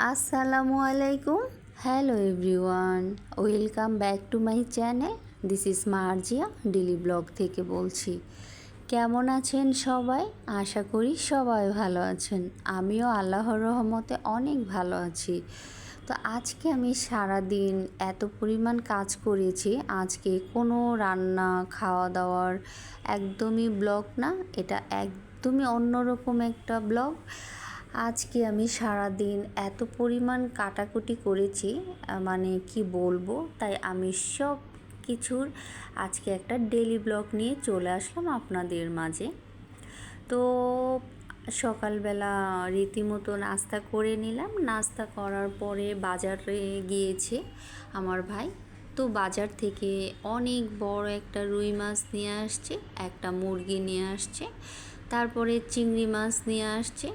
আসসালামু আলাইকুম। Hello everyone welcome back to my channel this is Marzia daily blog থেকে বলছি। কেমন আছেন সবাই? আশা করি সবাই ভালো আছেন। আমিও আল্লাহর রহমতে অনেক ভালো আছি। তো আজকে আমি সারা দিন এত পরিমাণ কাজ করেছি, আজকে কোনো রান্না খাওয়া দাওয়ার একদমই ব্লগ না, এটা একদমই অন্যরকম একটা ব্লগ। আজকে আমি সারা দিন এত পরিমাণ কাটাকুটি করেছি মানে কি বলব? তাই আমি সব কিছুর আজকে একটা ডেলি ব্লগ নিয়ে চলে আসলাম আপনাদের মাঝে। তো সকালবেলা রীতিমতো নাস্তা করে নিলাম। নাস্তা করার পরে বাজারে গিয়েছে আমার ভাই। তো বাজার থেকে অনেক বড় একটা রুই মাছ নিয়ে আসছে, একটা মুরগি নিয়ে আসছে, তারপরে চিংড়ি মাছ নিয়ে আসছে।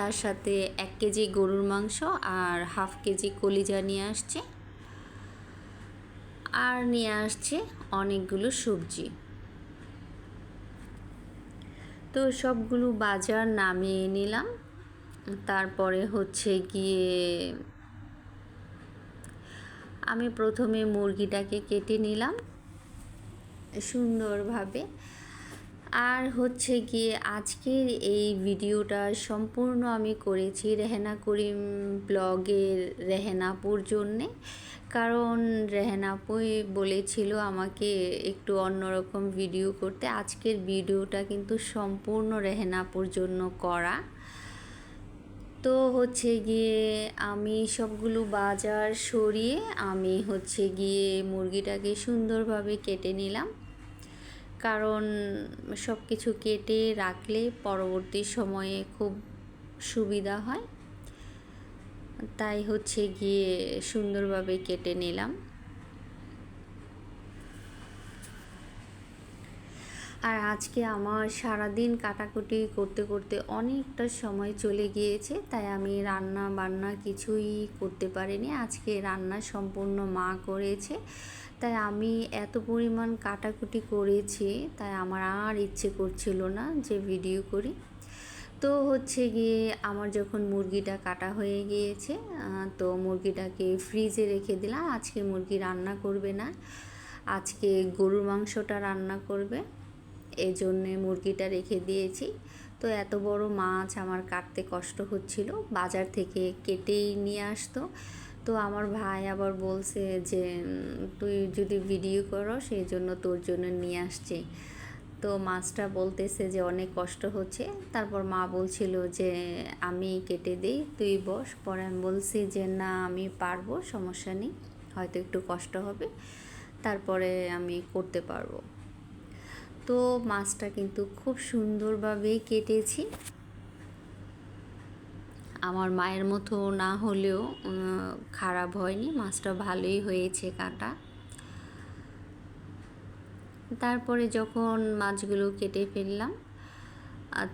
তার সাথে এক কেজি গরুর মাংস আর হাফ কেজি কলিজা নিয়ে আসছে। আর নিয়ে আসছে অনেকগুলো সবজি। তো সবগুলো বাজার নামিয়ে নিলাম। তারপরে হচ্ছে গিয়ে আমি প্রথমে মুরগিটাকে কেটে নিলাম। সুন্দরভাবে আর হচ্ছে গিয়ে আজকের এই ভিডিওটা সম্পূর্ণ আমি করেছি রেহেনা করিম ব্লগের রেহেনাপুর জন্যে। কারণ রেহেনাপুই বলেছিল আমাকে একটু অন্যরকম ভিডিও করতে। আজকের ভিডিওটা কিন্তু সম্পূর্ণ রেহেনাপুর জন্য করা। তো হচ্ছে গিয়ে আমি সবগুলো বাজার সরিয়ে আমি হচ্ছে গিয়ে মুরগিটাকে সুন্দরভাবে কেটে নিলাম। কারণ সব কিছু কেটে রাখলে পরবর্তী সময়ে খুব সুবিধা হয়। তাই হচ্ছে গিয়ে সুন্দরভাবে কেটে নিলাম। আর আজকে আমার সারাদিন কাটাকুটি করতে করতে অনেকটা সময় চলে গিয়েছে, তাই আমি রান্না বান্না কিছুই করতে পারিনি। আজকে রান্না সম্পূর্ণ মা করেছে। তাই আমি এত পরিমাণ কাটাকুটি করেছি, তাই আমার আর ইচ্ছে করছিল না যে ভিডিও করি। তো হচ্ছে গিয়ে আমার যখন মুরগিটা কাটা হয়ে গিয়েছে তো মুরগিটাকে ফ্রিজে রেখে দিলাম। আজকে মুরগি রান্না করবে না, আজকে গরুর মাংসটা রান্না করবে এই জন্যে মুরগিটা রেখে দিয়েছি। তো এত বড় মাছ আমার কাটতে কষ্ট হচ্ছিল, বাজার থেকে কেটেই নিয়ে আসতো। তো আমার ভাই আবার বলছে যে তুই যদি ভিডিও করো, সেই জন্য তোর জন্য নিয়ে আসছে। তো মাছটা বলতেছে যে, অনেক কষ্ট হচ্ছে। তারপর মা বলছিল যে, আমি কেটে দিই, তুই বস। পরে আমি বলছি যে, না, আমি পারব, সমস্যা নেই, হয়তো একটু কষ্ট হবে, তারপরে আমি করতে পারব। তো মাছটা কিন্তু খুব সুন্দরভাবে কেটেছি। আমার মায়ের মতো না হলেও খারাপ হয়নি। মাছটা ভালোই হয়েছে কাটা। তারপরে যখন মাছগুলো কেটে ফেললাম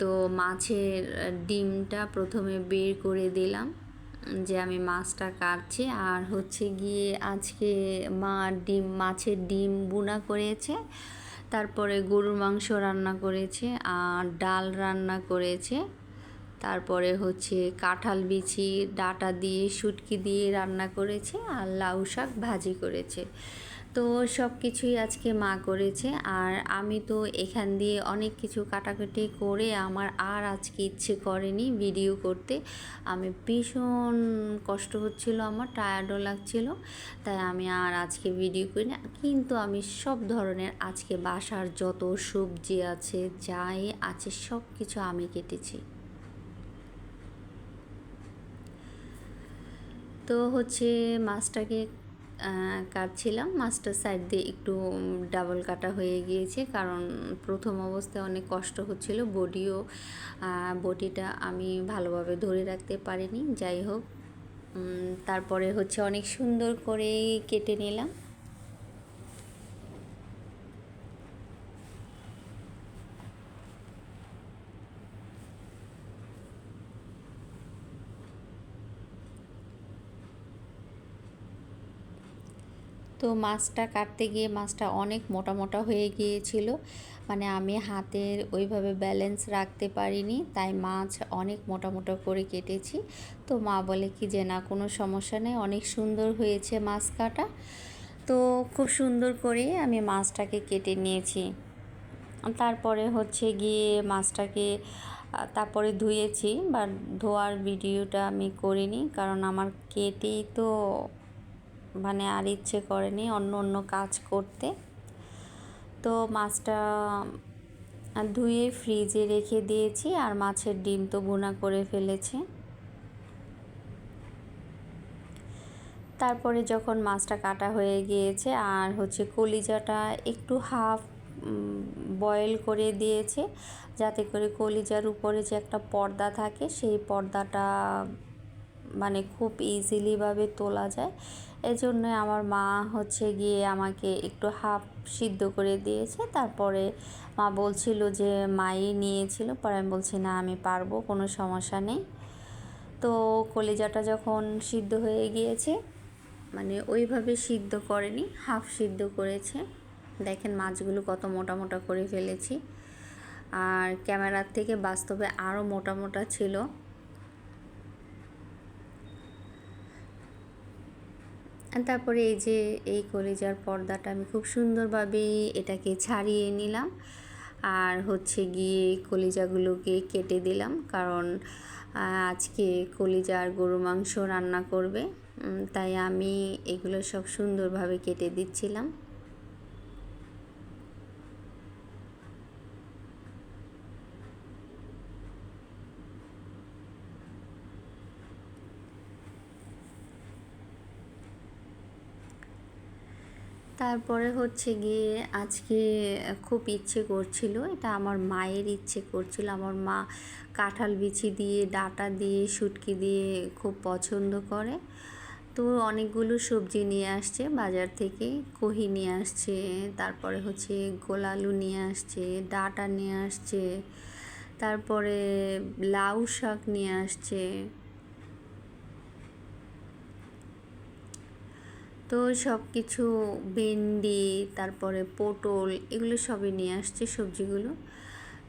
তো মাছের ডিমটা প্রথমে বের করে দিলাম, যে আমি মাছটা কাটছি। আর হচ্ছে গিয়ে আজকে মা ডিম, মাছের ডিম বুনা করেছে, তারপরে গরুর মাংস রান্না করেছে, আর ডাল রান্না করেছে। তারপরে হচ্ছে কাঁঠাল বিচি, ডাটা দিয়ে, শুটকি দিয়ে রান্না করেছে আর লাউ শাক ভাজি করেছে। তো সব কিছুই আজকে মা করেছে আর আমি তো এখান দিয়ে অনেক কিছু কাটাকাটি করে আমার আর আজকে ইচ্ছে করেনি ভিডিও করতে। আমি ভীষণ কষ্ট হচ্ছিল, আমার টায়ার্ডও লাগছিল, তাই আমি আর আজকে ভিডিও করি না। কিন্তু আমি সব ধরনের আজকে বাসার যত সবজি আছে, যাই আছে সব কিছু আমি কেটেছি। তো হচ্ছে মাছটাকে কাটছিলাম। মাছটার সাইড দিয়ে একটু ডাবল কাটা হয়ে গিয়েছে। কারণ প্রথম অবস্থায় অনেক কষ্ট হচ্ছিল। বডিও বডিটা আমি ভালোভাবে ধরে রাখতে পারিনি। যাই হোক তারপরে হচ্ছে অনেক সুন্দর করে কেটে নিলাম। তো মাছটা কাটতে গিয়ে মাছটা অনেক মোটা মোটা হয়ে গিয়েছিল। মানে আমি হাতের ওইভাবে ব্যালেন্স রাখতে পারিনি, তাই মাছ অনেক মোটা মোটা করে কেটেছি। তো মা বলে, কি যে না, কোনো সমস্যা নেই, অনেক সুন্দর হয়েছে মাছ কাটা। তো খুব সুন্দর করে আমি মাছটাকে কেটে নিয়েছি। তারপরে হচ্ছে গিয়ে মাছটাকে তারপরে ধুয়েছি বা ধোয়ার ভিডিওটা আমি করিনি, কারণ আমার কেটেই তো মানে আর ইচ্ছে করেনি অন্য অন্য কাজ করতে। তো মাছটা ধুয়ে ফ্রিজে রেখে দিয়েছি আর মাছের ডিম তো বোনা করে ফেলেছি। তারপরে যখন মাছটা কাটা হয়ে গিয়েছে আর হচ্ছে কলিজাটা একটু হাফ বয়েল করে দিয়েছে, যাতে করে কলিজার উপরে যে একটা পর্দা থাকে, সেই পর্দাটা মানে খুব ইজিলিভাবে তোলা যায়। এই জন্য আমার মা হচ্ছে গিয়ে আমাকে একটু হাফ সিদ্ধ করে দিয়েছে। তারপরে মা বলছিল যে, মাই নিয়েছিল। পরে আমি বলছি, না, আমি পারব, কোনো সমস্যা নেই। তো কলিজাটা যখন সিদ্ধ হয়ে গিয়েছে মানে ওইভাবে সিদ্ধ করেনি হাফ সিদ্ধ করেছে। দেখেন মাছগুলো কত মোটা মোটা করে ফেলেছি। আর ক্যামেরার থেকে বাস্তবে আরও মোটা মোটা ছিল। তারপরে এই যে এই কলেজার পর্দাটা আমি খুব সুন্দরভাবে এটাকে ছাড়িয়ে নিলাম। আর হচ্ছে গিয়ে কলিজাগুলোকে কেটে দিলাম কারণ আজকে কলিজা আর গরু মাংস রান্না করবে। তাই আমি এগুলো সব সুন্দরভাবে কেটে দিচ্ছিলাম। তারপরে হচ্ছে গিয়ে আজকে খুব ইচ্ছে করছিল, এটা আমার মায়ের ইচ্ছে করছিল। আমার মা কাঁঠাল বিচি দিয়ে, ডাটা দিয়ে, শুটকি দিয়ে খুব পছন্দ করে। তো অনেকগুলো সবজি নিয়ে আসছে, বাজার থেকে কহি নিয়ে আসছে, তারপরে হচ্ছে গোলালু নিয়ে আসছে, ডাটা নিয়ে আসছে, তারপরে লাউ শাক নিয়ে আসছে। তো সব কিছু ভেন্ডি, তারপরে পটল এগুলো সবই নিয়ে আসছে সবজিগুলো।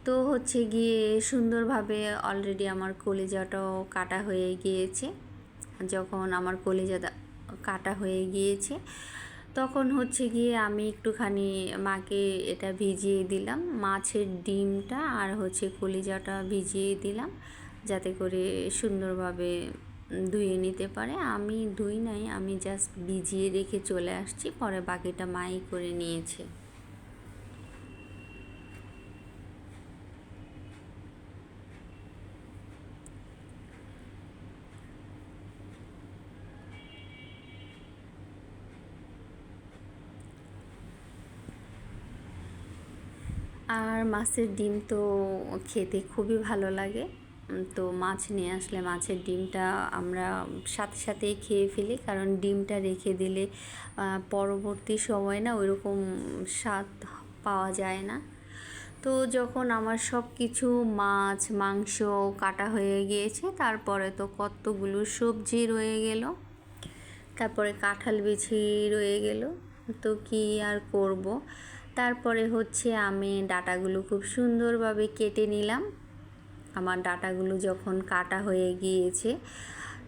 তো হচ্ছে গিয়ে সুন্দরভাবে অলরেডি আমার কলিজাটাও কাটা হয়ে গিয়েছে। যখন আমার কলিজা কাটা হয়ে গিয়েছে, তখন হচ্ছে গিয়ে আমি একটুখানি মাকে এটা ভিজিয়ে দিলাম। মাছের ডিমটা আর হচ্ছে কলিজাটা ভিজিয়ে দিলাম। যাতে করে সুন্দরভাবে ধুয়ে নিতে পারে। আমি ধুই নাই, আমি জাস্ট ভিজিয়ে রেখে চলে আসছি, পরে বাকিটা মাই করে নিয়েছে। আর মাছের ডিম তো খেতে খুবই ভালো লাগে। তো মাছ নিয়ে আসলে মাছের ডিমটা আমরা সাথে সাথেই খেয়ে ফেলি। কারণ ডিমটা রেখে দিলে পরবর্তী সময় না ওইরকম স্বাদ পাওয়া যায় না। তো যখন আমার সব কিছু মাছ, মাংস কাটা হয়ে গিয়েছে, তারপরে তো কতগুলো সবজি রয়ে গেল, তারপরে কাঁঠাল বিছি রয়ে গেল, তো কি আর করব? তারপরে হচ্ছে আমি ডাটাগুলো খুব সুন্দরভাবে কেটে নিলাম। আমার ডাটাগুলো যখন কাটা হয়ে গিয়েছে,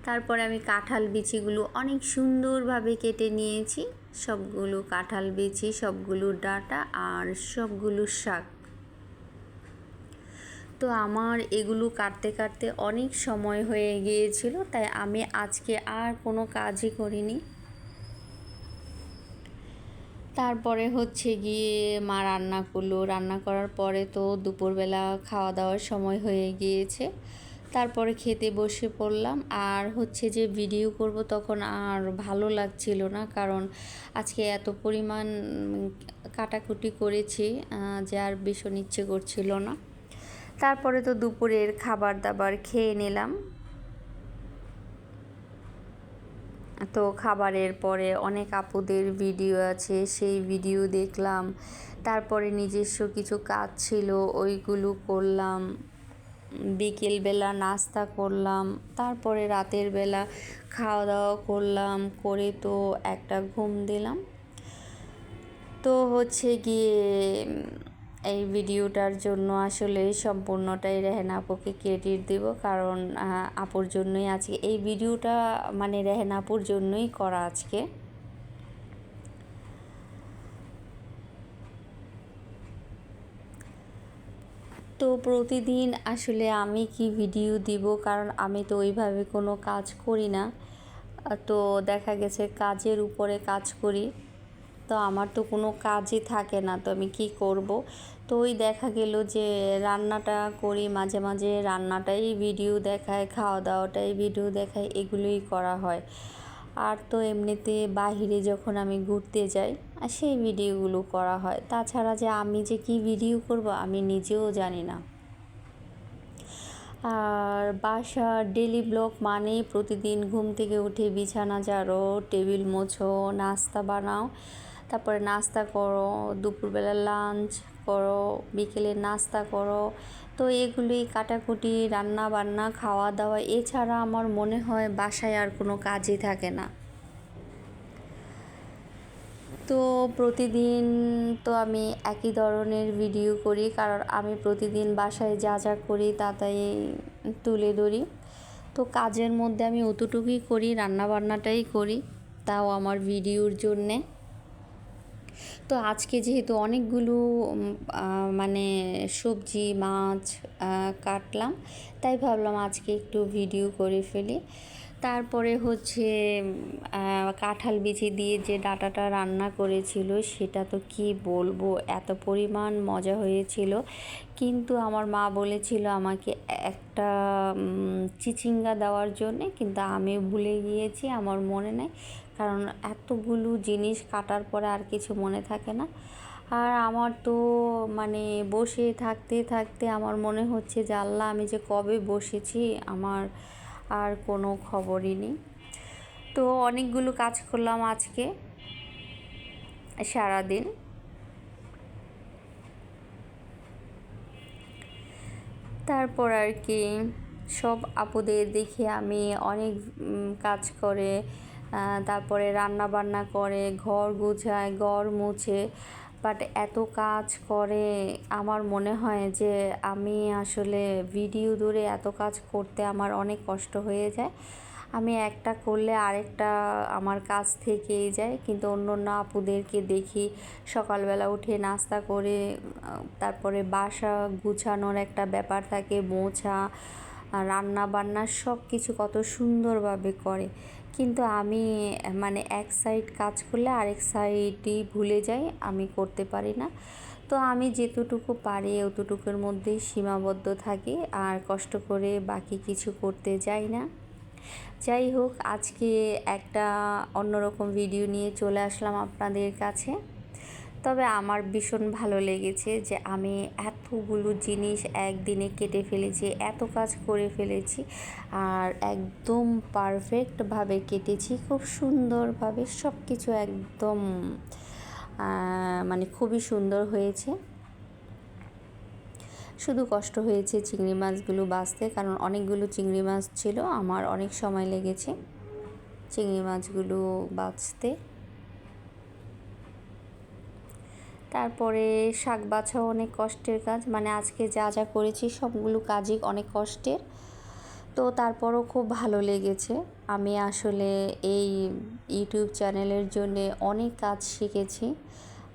তারপরে আমি কাঁঠাল বিচিগুলো অনেক সুন্দরভাবে কেটে নিয়েছি। সবগুলো কাঁঠাল বিচি, সবগুলো ডাটা আর সবগুলো শাক। তো আমার এগুলো কাটতে কাটতে অনেক সময় হয়ে গিয়েছিল, তাই আমি আজকে আর কোনো কাজই করিনি। তারপরে হচ্ছে গিয়ে মা রান্না করল। রান্না করার পরে তো দুপুরবেলা খাওয়া দাওয়ার সময় হয়ে গিয়েছে। তারপরে খেতে বসে পড়লাম। আর হচ্ছে যে ভিডিও করব তখন আর ভালো লাগছিল না। কারণ আজকে এত পরিমাণ কাটাকুটি করেছি যে আর ভীষণ ইচ্ছে করছিল না। তারপরে তো দুপুরের খাবার দাবার খেয়ে নিলাম। তো খাবারের পরে অনেক আপুদের ভিডিও আছে, সেই ভিডিও দেখলাম। তারপরে নিজস্ব কিছু কাজ ছিল, ওইগুলো করলাম। বিকেলবেলা নাস্তা করলাম, তারপরে রাতের বেলা খাওয়া দাওয়া করলাম, করে তো একটা ঘুম দিলাম। তো হচ্ছে গিয়ে এই ভিডিওটার জন্য আসলে সম্পূর্ণটাই রেহেনা আপুকে ক্রেডিট দেব। কারণ আপুর জন্যই আজকে, এই ভিডিওটা মানে রেহেনা আপুর জন্যই করা আজকে। তো প্রতিদিন আসলে আমি কি ভিডিও দিব? কারণ আমি তো ওইভাবে কোনো কাজ করি না। তো দেখা গেছে কাজের উপরে কাজ করি। তো আমার তো কোনো কাজই থাকে না, তো আমি কি করব? তো ওই দেখা গেল যে রান্নাটা করি, মাঝে মাঝে রান্নাটাই ভিডিও দেখায়, খাওয়া দাওয়াটাই ভিডিও দেখায়, এগুলোই করা হয়। আর তো এমনিতে বাহিরে যখন আমি ঘুরতে যাই, আর সেই ভিডিওগুলো করা হয়। তাছাড়া যে আমি যে কি ভিডিও করব, আমি নিজেও জানি না। আর বাসা ডেলি ব্লগ মানেই প্রতিদিন ঘুম থেকে উঠে বিছানা ঝাড়ো টেবিল মোছো, নাস্তা বানাও। তারপরে নাস্তা করো, দুপুরবেলা লাঞ্চ করো, বিকেলে নাস্তা করো। তো এগুলি কাটাকুটি রান্না বান্না খাওয়া দাওয়া এছাড়া আমার মনে হয় বাসায় আর কোনো কাজই থাকে না। তো প্রতিদিন তো আমি একই ধরনের ভিডিও করি, কারণ আমি প্রতিদিন বাসায় যা যা করি তা তাই তুলে ধরি। তো কাজের মধ্যে আমি অতটুকুই করি, রান্নাবান্নাটাই করি, তাও আমার ভিডিওর জন্যে। তো আজকে যেহেতু অনেকগুলো মানে সবজি, মাছ কাটলাম, তাই ভাবলাম আজকে একটু ভিডিও করে ফেলি। তারপরে হচ্ছে কাঁঠাল বিচি দিয়ে যে ডাটাটা রান্না করেছিল, সেটা তো কি বলব? এত পরিমাণ মজা হয়েছিল। কিন্তু আমার মা বলেছিল আমাকে একটা চিচিঙ্গা দেওয়ার জন্যে, কিন্তু আমি ভুলে গিয়েছি, আমার মনে নেই। কারণ এতগুলো জিনিস কাটার পরে আর কিছু মনে থাকে না। আর আমার তো মানে বসে থাকতে থাকতে আমার মনে হচ্ছে যে, আল্লাহ, আমি যে কবে বসেছি আমার আর কোনো খবরই নেই। তো অনেকগুলো কাজ করলাম আজকে, সারাদিন। তারপর আর কি, সব আপুদের দেখে আমি অনেক কাজ করে তারপরে রান্না বান্না করে, ঘর গুছায়, ঘর মুছে। বাট এত কাজ করে, আমার মনে হয় যে আমি আসলে ভিডিও দূরে এত কাজ করতে আমার অনেক কষ্ট হয়ে যায়। আমি একটা করলে আরেকটা আমার কাজ থেকেই যায়, কিন্তু অন্য অন্য আপুদেরকে দেখি, সকালবেলা উঠে নাস্তা করে, তারপরে বাসা গুছানোর একটা ব্যাপার থাকে, মোছা রান্না বান্না সব কিছু কত সুন্দরভাবে করে। কিন্তু আমি মানে এক সাইড কাজ করলে আরেক সাইডই ভুলে যাই, আমি করতে পারি না। তো আমি যেতটুকু পারি অতটুকুর মধ্যে সীমাবদ্ধ থাকি, আর কষ্ট করে বাকি কিছু করতে যাই না। যাই হোক, আজকে একটা অন্যরকম ভিডিও নিয়ে চলে আসলাম আপনাদের কাছে। তবে আমার ভীষণ ভালো লেগেছে যে আমি এতগুলো জিনিস একদিনে কেটে ফেলেছি, এত কাজ করে ফেলেছি আর একদম পারফেক্টভাবে কেটেছি, খুব সুন্দরভাবে সব কিছু একদম মানে খুবই সুন্দর হয়েছে। শুধু কষ্ট হয়েছে চিংড়ি মাছগুলো বাঁচতে, কারণ অনেকগুলো চিংড়ি মাছ ছিল, আমার অনেক সময় লেগেছে চিংড়ি মাছগুলো বাঁচতে। তারপরে শাক বাছাও অনেক কষ্টের কাজ মানে আজকে যা যা করেছি সবগুলো কাজই অনেক কষ্টের। তো তারপরও খুব ভালো লেগেছে। আমি আসলে এই ইউটিউব চ্যানেলের জন্যে অনেক কাজ শিখেছি।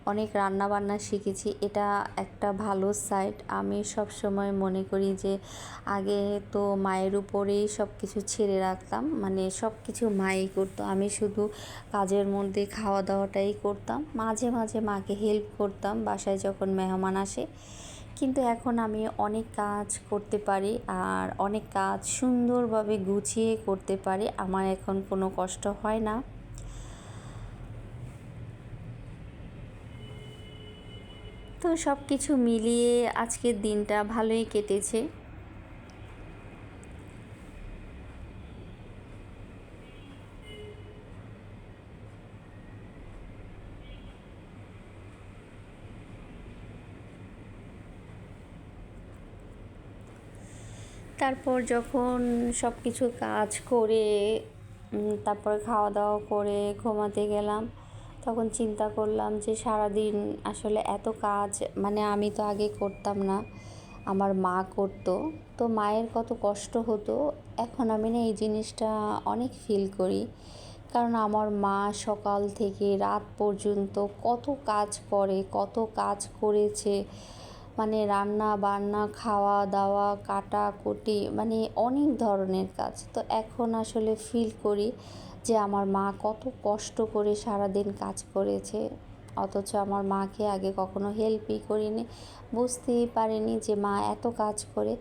অনেক রান্না বান্না শিখেছি। এটা একটা ভালো সাইট আমি সব সময় মনে করি যে, আগে তো মায়ের উপরেই সব কিছু ছেড়ে রাখতাম। মানে সব কিছু মাই করতো। আমি শুধু কাজের মধ্যে খাওয়া দাওয়াটাই করতাম। মাঝে মাঝে মাকে হেল্প করতাম বাসায় যখন মেহমান আসে। কিন্তু এখন আমি অনেক কাজ করতে পারি আর অনেক কাজ সুন্দরভাবে গুছিয়ে করতে পারি। আমার এখন কোনো কষ্ট হয় না। তো সব কিছু মিলিয়ে আজকের দিনটা ভালোই কেটেছে। তারপর যখন সব কিছু কাজ করে তারপর খাওয়া দাওয়া করে ঘুমাতে গেলাম তখন চিন্তা করলাম যে সারাদিন আসলে এত কাজ মানে আমি তো আগে করতাম না, আমার মা করতো। তো মায়ের কত কষ্ট হতো, এখন আমি না এই জিনিসটা অনেক ফিল করি। কারণ আমার মা সকাল থেকে রাত পর্যন্ত কত কাজ করে, কত কাজ করেছে। মানে রান্না বান্না, খাওয়া দাওয়া কাটা কুটি মানে অনেক ধরনের কাজ। তো এখন আসলে ফিল করি যে আমার মা কত কষ্ট করে সারাদিন কাজ করেছে। অথচ আমার মাকে আগে কখনো হেল্পই করিনি। বুঝতেই পারিনি যে মা এত কাজ করে।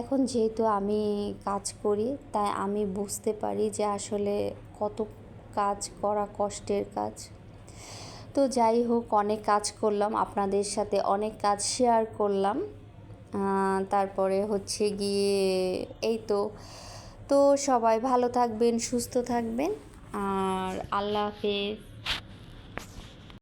এখন যেহেতু আমি কাজ করি, তাই আমি বুঝতে পারি যে আসলে কত কাজ করা কষ্টের কাজ। তো যাই হোক, অনেক কাজ করলাম, আপনাদের সাথে অনেক কাজ শেয়ার করলাম। তারপরে হচ্ছে গিয়ে এই তো। তো সবাই ভালো থাকবেন সুস্থ থাকবেন। আর আল্লাহ হাফেজ।